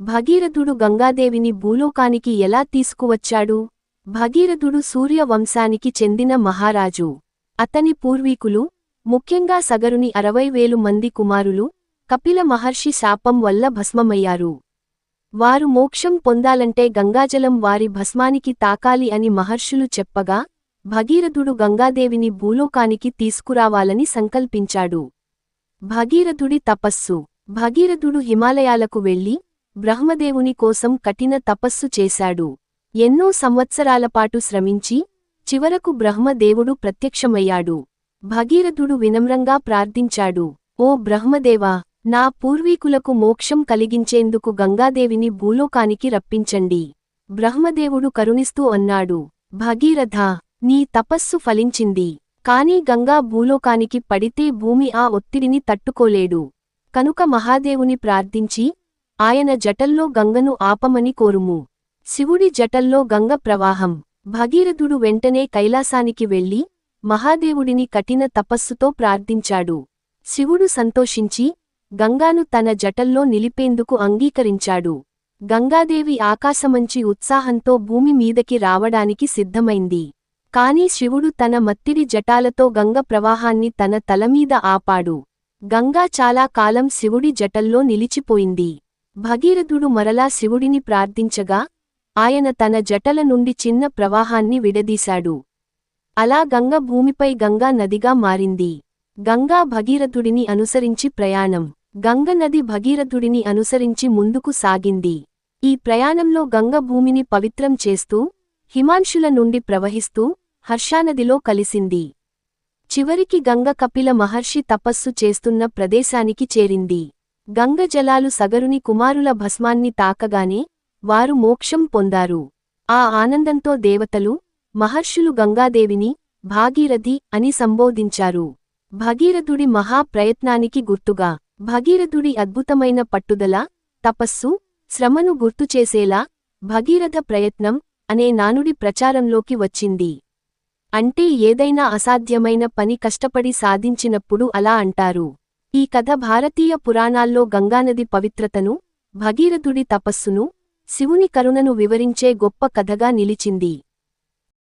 భగీరథుడు గంగాదేవిని భూలోకానికి ఎలా తీసుకువచ్చాడు? భగీరథుడు సూర్యవంశానికి చెందిన మహారాజు. అతని పూర్వీకులు ముఖ్యంగా సగరుని అరవై వేలు మంది కుమారులు కపిల మహర్షి శాపం వల్ల భస్మమయ్యారు. వారు మోక్షం పొందాలంటే గంగాజలం వారి భస్మానికి తాకాలి అని మహర్షులు చెప్పగా భగీరథుడు గంగాదేవిని భూలోకానికి తీసుకురావాలని సంకల్పించాడు. భగీరథుడి తపస్సు. భగీరథుడు హిమాలయాలకు వెళ్ళి బ్రహ్మదేవుని కోసం కఠిన తపస్సు చేశాడు. ఎన్నో సంవత్సరాలపాటు శ్రమించి చివరకు బ్రహ్మదేవుడు ప్రత్యక్షమయ్యాడు. భగీరథుడు వినమ్రంగా ప్రార్థించాడు. ఓ బ్రహ్మదేవా నా పూర్వీకులకు మోక్షం కలిగించేందుకు గంగాదేవిని భూలోకానికి రప్పించండి. బ్రహ్మదేవుడు కరుణిస్తూ అన్నాడు. భగీరథ నీ తపస్సు ఫలించింది. కాని గంగా భూలోకానికి పడితే భూమి ఆ ఒత్తిడిని తట్టుకోలేడు. కనుక మహాదేవుని ప్రార్థించి ఆయన జటల్లో గంగను ఆపమని కోరుము. శివుడి జటల్లో గంగ ప్రవాహం. భగీరథుడు వెంటనే కైలాసానికి వెళ్ళి మహాదేవుడిని కఠిన తపస్సుతో ప్రార్థించాడు. శివుడు సంతోషించి గంగాను తన జటల్లో నిలిపేందుకు అంగీకరించాడు. గంగాదేవి ఆకాశమంచి ఉత్సాహంతో భూమి మీదకి రావడానికి సిద్ధమైంది. కాని శివుడు తన మత్తిడి జటాలతో గంగ ప్రవాహాన్ని తన తలమీద ఆపాడు. గంగా చాలా కాలం శివుడి జటల్లో నిలిచిపోయింది. భగీరథుడు మరలా శివుడిని ప్రార్థించగా ఆయన తన జటల నుండి చిన్న ప్రవాహాన్ని విడదీశాడు. అలా గంగ భూమిపై గంగా నదిగా మారింది. గంగా భగీరథుడిని అనుసరించి ప్రయాణం. గంగ నది భగీరథుడిని అనుసరించి ముందుకు సాగింది. ఈ ప్రయాణంలో గంగ భూమిని పవిత్రం చేస్తూ హిమాంశుల నుండి ప్రవహిస్తూ హర్షానదిలో కలిసింది. చివరికి గంగ కపిల మహర్షి తపస్సు చేస్తున్న ప్రదేశానికి చేరింది. గంగ జలాలు సగరుని కుమారుల భస్మాన్ని తాకగానే వారు మోక్షం పొందారు. ఆ ఆనందంతో దేవతలు మహర్షులు గంగాదేవిని భాగీరథి అని సంబోధించారు. భగీరథుడి మహా ప్రయత్నానికి గుర్తుగా భగీరథుడి అద్భుతమైన పట్టుదల తపస్సు శ్రమను గుర్తుచేసేలా భగీరథ ప్రయత్నం అనే నానుడి ప్రచారంలోకి వచ్చింది. అంటే ఏదైనా అసాధ్యమైన పని కష్టపడి సాధించినప్పుడు అలా అంటారు. ఈ కథ భారతీయ పురాణాల్లో గంగానది పవిత్రతను భగీరథుడి తపస్సును శివుని కరుణను వివరించే గొప్ప కథగా నిలిచింది.